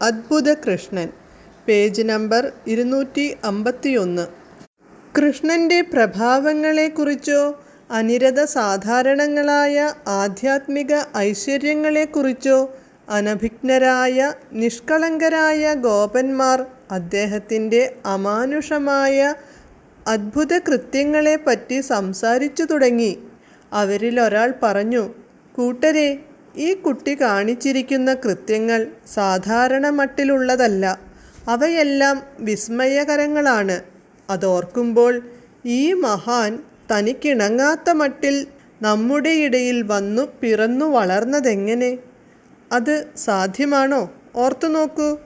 അദ്ഭുത Krishnan page number ഇരുന്നൂറ്റി അമ്പത്തിയൊന്ന് കൃഷ്ണന്റെ പ്രഭാവങ്ങളെക്കുറിച്ചോ അനിരത സാധാരണങ്ങളായ ആധ്യാത്മിക ഐശ്വര്യങ്ങളെക്കുറിച്ചോ അനഭിജ്ഞരായ നിഷ്കളങ്കരായ ഗോപന്മാർ അദ്ദേഹത്തിന്റെ അമാനുഷമായ അത്ഭുത കൃത്യങ്ങളെപ്പറ്റി സംസാരിച്ചു തുടങ്ങി. അവരിലൊരാൾ പറഞ്ഞു കൂട്ടരെ ഈ കുട്ടി കാണിച്ചിരിക്കുന്ന കൃത്യങ്ങൾ സാധാരണ മട്ടിലുള്ളതല്ല. അവയെല്ലാം വിസ്മയകരങ്ങളാണ്. അതോർക്കുമ്പോൾ ഈ മഹാൻ തനിക്കിണങ്ങാത്ത മട്ടിൽ നമ്മുടെ ഇടയിൽ വന്നു പിറന്നു വളർന്നതെങ്ങനെ? അത് സാധ്യമാണോ? ഓർത്തു നോക്കൂ.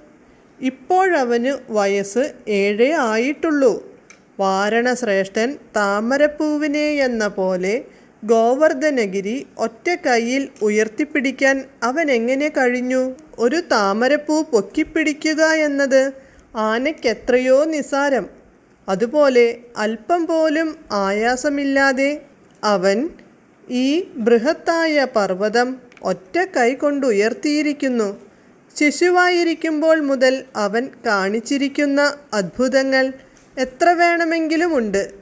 ഇപ്പോഴവന് വയസ്സ് ഏഴേ ആയിട്ടുള്ളൂ. വാരണശ്രേഷ്ഠൻ താമരപ്പൂവിനെ എന്ന പോലെ ഗോവർദ്ധനഗിരി ഒറ്റക്കൈയിൽ കൈയിൽ ഉയർത്തിപ്പിടിക്കാൻ അവൻ എങ്ങനെ കഴിഞ്ഞു? ഒരു താമരപ്പൂ പൊക്കിപ്പിടിക്കുക എന്നത് ആനയ്ക്കെത്രയോ നിസാരം. അതുപോലെ അല്പം പോലും ആയാസമില്ലാതെ അവൻ ഈ ബൃഹത്തായ പർവതം ഒറ്റ കൈ കൊണ്ടുയർത്തിയിരിക്കുന്നു. ശിശുവായിരിക്കുമ്പോൾ മുതൽ അവൻ കാണിച്ചിരിക്കുന്ന അത്ഭുതങ്ങൾ എത്ര വേണമെങ്കിലുമുണ്ട്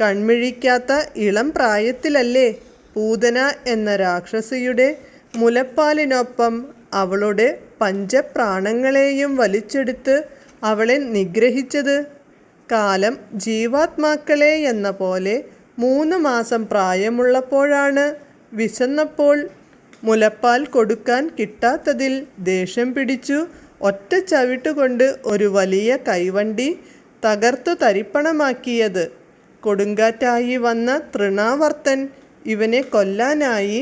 കൺമിഴിക്കാത്ത ഇളം പ്രായത്തിലല്ലേ പൂതന എന്ന രാക്ഷസിയുടെ മുലപ്പാലിനൊപ്പം അവളുടെ പഞ്ചപ്രാണങ്ങളെയും വലിച്ചെടുത്ത് അവളെ നിഗ്രഹിച്ചത്. കാലം ജീവാത്മാക്കളെ എന്ന പോലെ മൂന്ന് മാസം പ്രായമുള്ളപ്പോഴാണ് വിശന്നപ്പോൾ മുലപ്പാൽ കൊടുക്കാൻ കിട്ടാത്തതിൽ ദേഷ്യം പിടിച്ചു. ഒറ്റ ചവിട്ടുകൊണ്ട് ഒരു വലിയ കൈവണ്ടി തകർത്തു തരിപ്പണമാക്കിയത്. കൊടുങ്കാറ്റായി വന്ന തൃണാവർത്തൻ ഇവനെ കൊല്ലാനായി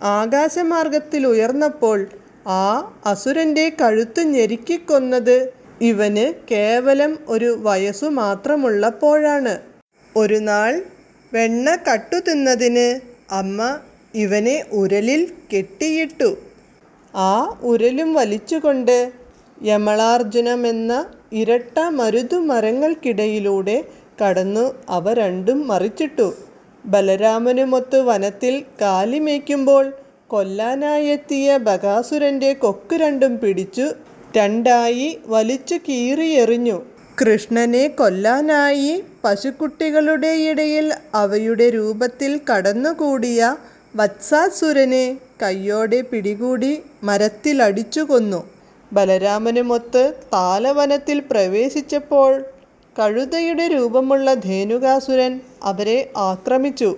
ആകാശമാർഗത്തിൽ ഉയർന്നപ്പോൾ ആ അസുരന്റെ കഴുത്ത് ഞെരുക്കിക്കൊന്നത് ഇവന് കേവലം ഒരു വയസ്സു മാത്രമുള്ളപ്പോഴാണ്. ഒരു നാൾ വെണ്ണ കട്ടു തിന്നതിന് അമ്മ ഇവനെ ഉരലിൽ കെട്ടിയിട്ടു. ആ ഉരലും വലിച്ചുകൊണ്ട് യമളാർജുനമെന്ന ഇരട്ട മരുതുമരങ്ങൾക്കിടയിലൂടെ കടന്നു അവ രണ്ടും മറിച്ചിട്ടു. ബലരാമനുമൊത്ത് വനത്തിൽ കാലിമേയ്ക്കുമ്പോൾ കൊല്ലാനായെത്തിയ ബകാസുരന്റെ കൊക്ക് രണ്ടും പിടിച്ചു രണ്ടായി വലിച്ചു കീറിയെറിഞ്ഞു. കൃഷ്ണനെ കൊല്ലാനായി പശുക്കുട്ടികളുടെ ഇടയിൽ അവയുടെ രൂപത്തിൽ കടന്നുകൂടിയ വത്സാസുരനെ കയ്യോടെ പിടികൂടി മരത്തിലടിച്ചു കൊന്നു. ബലരാമനുമൊത്ത് താലവനത്തിൽ പ്രവേശിച്ചപ്പോൾ കഴുതയുടെ രൂപമുള്ള ധേനുകാസുരൻ അവരെ ആക്രമിച്ചു.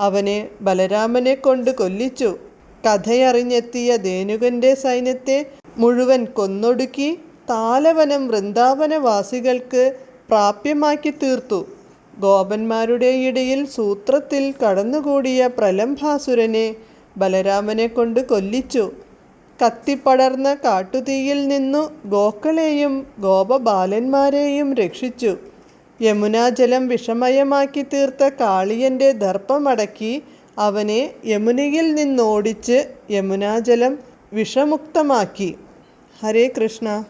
അവനെ ബലരാമനെ കൊണ്ട് കൊല്ലിച്ചു. കഥയറിഞ്ഞെത്തിയ ധേനുകന്റെ സൈന്യത്തെ മുഴുവൻ കൊന്നൊടുക്കി താലവനം വൃന്ദാവനവാസികൾക്ക് പ്രാപ്യമാക്കി തീർത്തു. ഗോപന്മാരുടെ ഇടയിൽ സൂത്രത്തിൽ കടന്നുകൂടിയ പ്രലംഭാസുരനെ ബലരാമനെ കൊണ്ട് കൊല്ലിച്ചു. കത്തിപ്പടർന്ന കാട്ടുതീയിൽ നിന്നു ഗോക്കളെയും ഗോപബാലന്മാരെയും രക്ഷിച്ചു. യമുനാജലം വിഷമയമാക്കി തീർത്ത കാളിയന്റെ ദർപ്പമടക്കി അവനെ യമുനയിൽ നിന്നോടിച്ച് യമുനാജലം വിഷമുക്തമാക്കി. ഹരേ കൃഷ്ണ.